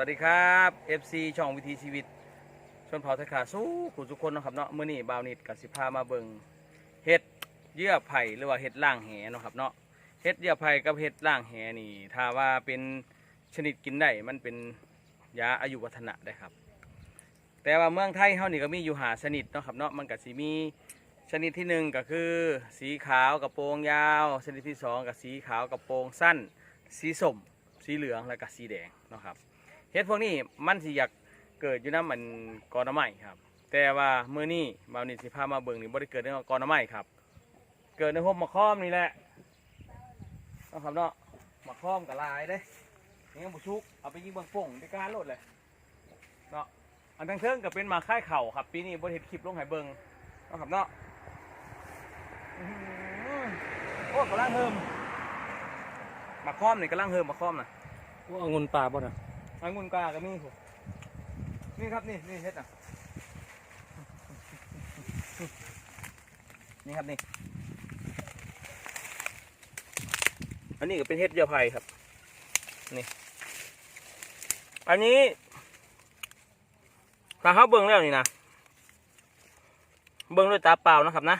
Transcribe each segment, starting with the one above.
วัสดีครับ FC ช่องวิถีชีวิต ชนเผ่าไทยขาสู้ขุทุกคนนะครับเนาะมื้อนี้บาวนิดกับสิพามาเบิ่งเห็ดเยื่อไผ่หรือว่าเห็ดล่างแหนะครับเนาะเห็ดเยื่อไผ่กับเห็ดล่างแหนี่ ถ้าว่าเป็นชนิดกินได้มันเป็นยาอายุวัฒนะได้ครับ แต่ว่าเมืองไทยเฮานี่ก็มีอยู่หาชนิดนะครับเนาะมันก็สิมีชนิดที่หนึ่งก็คือ สีขาวกระโปรงยาว ชนิดที่สองก็สีขาวกระโปรงสั้น สีส้มสีเหลืองแล้วก็สีแดงนะครับ เฮ็ดพวกนี้มันสิอยากเกิดอยู่น้ำมันกอน้ำไม้ครับ แต่ว่ามือนี้บาวนี่สิพามาเบิ่งนี่บ่ได้เกิดในกอน้ำไม้ครับ เกิดในพวกมะข้อมนี่แหละเนาะครับเนาะมะข้อมกับลายเด้นี่ยังบุชุกเอาไปยิงเบางป่งในการโลดเลยเนาะอันทั้งเทิงก็เป็นมาค่ายเข่าครับปีนี้บ่ได้เฮ็ดคลิปลงให้เบิ่งเนาะครับเนาะโอ้กำลังเฮิมมะข้อมนี่กำลังเฮิมมะข้อมนะว่าองุ่นป่าบ่นะ อังุนกาก็มีผมนี่ครับนี่นี่เฮ็ดอะ นี่ครับนี่ อันนี้ก็เป็นเฮ็ดเยื่อไผ่ครับ นี่ อันนี้ถ้าเขาเบิ่งแล้วนี่นะ เบิ่งด้วยตาเปล่านะครับนะ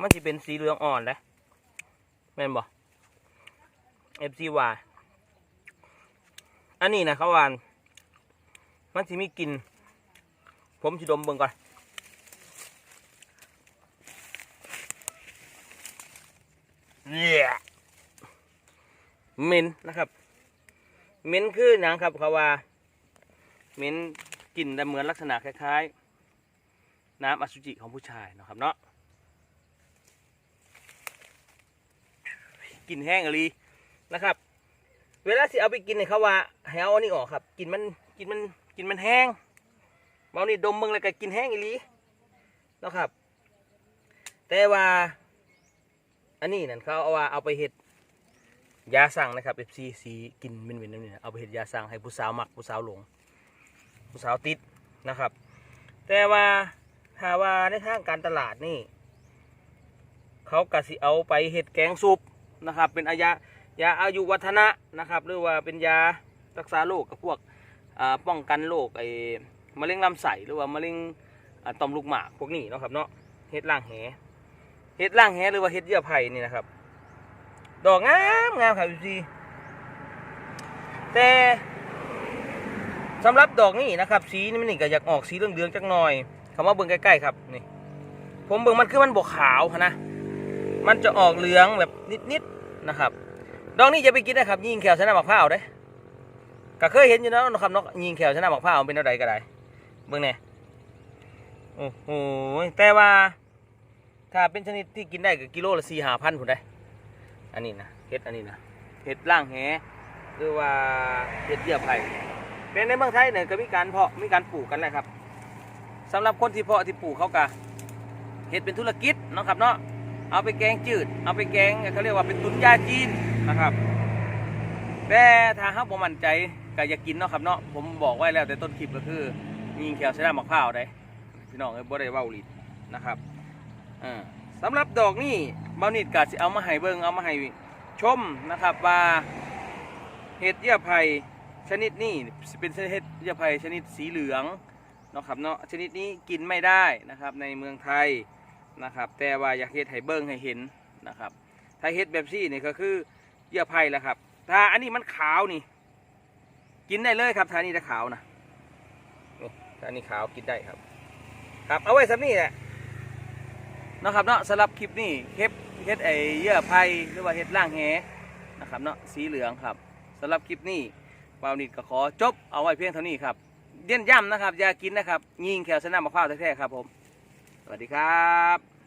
มันจะเป็นสีเหลืองอ่อนเลยแม่นบ่ FCY อันนี้นะเขาวานมันสิมีกลิ่นผมสิดมเบิ่งก่อนเยี่ยเหม็นนะครับเหม็นคือหนังครับเขาว่าเหม็นกลิ่นแต่เหมือนลักษณะคล้ายๆ น้ำอสุจิของผู้ชายเนาะครับเนาะกลิ่นแห้งอะลีนะครับ เวลาสิเอาไปกินเนี่ยเขาว่าให้เอาอันนี้ออกครับ กินมันกินมันกินมันแห้งเมานี่ดมมึงเลยก็กินแห้งอีหลีนะครับ แต่ว่า อันนี้นั่นเขาเอาว่าเอาไปเห็ดยาสั่งนะครับเอฟซีสีกินเม็นๆนั่นนี่เอาไปเห็ดยาสั่งให้ผู้สาวหมักผู้สาวหลงผู้สาวติดนะครับ แต่ว่าถ้าว่าในทางการตลาดนี่ เขากะสิเอาไปเห็ดแกงซุปนะครับ เป็นอายะ ยาอายุวัฒนะนะครับ หรือว่าเป็นยารักษาโรคกับพวกป้องกันโรคไอ้มะเร็งลำไส้หรือว่ามะเร็งต่อมลูกหมากพวกนี้เนาะครับเนาะเฮ็ดล่างแหเฮ็ดล่างแหหรือว่าเฮ็ดเยื่อไผ่นี่นะครับ ดอกงามงามครับพี่แต่สำหรับดอกนี้นะครับ สีนี่มันนี่ก็อยากออกสีเหลืองๆจักหน่อยเขามาเบิ่งใกล้ๆครับนี่ผมเบิ่งมันคือมันบวขาวนะมันจะออกเหลืองแบบนิดๆนะครับ ดอกนี้จะไปกินนะครับ ยิงแขวชนะบักพร้าเด้ก็เคยเห็นอยู่แล้วนะครับนกยิงแขวชนะบักพร้าเป็นอะไรก็ได้เบิ่งแน่โอ้โหแต่ว่า ถ้าเป็นชนิดที่กินได้ก็กิโลละสี่ห้าพันผุนได้ อันนี้นะเห็ดอันนี้นะเห็ดล่างแหหรือว่าเห็ดเยื่อไผ่เป็นในเมืองไทยเนี่ยก็มีการเพาะมีการปลูกกันแหละครับสำหรับคนที่เพาะที่ปลูกเขาก็เห็ดเป็นธุรกิจนะครับเนาะเอาไปแกงจืด เอาไปแกงเขาเรียกว่าเป็นตุนยาจีน นะครับ แต่ถ้าเขาบ่มั่นใจก็อย่ากินเนาะครับเนาะผมบอกไว้แล้วแต่ต้นคลิปก็คือยิงแคลชนะมะพร้าวได้พี่น้องเอ้ยบ่ได้เว้าลิดนะครับอ่าสำหรับดอกนี่เบานิดกาสิเอามาให้เบิงเอามาให้ชมนะครับว่าเห็ดเยื่อไผ่ชนิดนี้เป็นเห็ดเยื่อไผ่ชนิดสีเหลืองเนาะครับเนาะชนิดนี้กินไม่ได้นะครับในเมืองไทยนะครับ แต่ว่าอยากเฮ็ดให้เบิ้งให้เห็นนะครับ ถ้าเฮ็ดแบบซี่นี่ก็คือ เยื่อไผ่แหละครับ ถ้าอันนี้มันขาวนี่ กินได้เลยครับถ้านนี้จะขาวนะนี่ถ้านนี้ขาวกินได้ครับ ครับเอาไว้สำนี่แหละนะครับเนาะสำหรับคลิปนี้เฮ็ดเฮ็ดไอเยื่อไผ่หรือว่าเฮ็ดล่างแหนะครับเนาะสีเหลืองครับสำหรับคลิปนี้วาวนิดก็ขอจบเอาไว้เพียงเท่านี้ครับเด่นย้ำนะครับอย่ากินนะครับ ยิงแคลสนามมะพร้าวแท้ๆครับผม สวัสดีครับ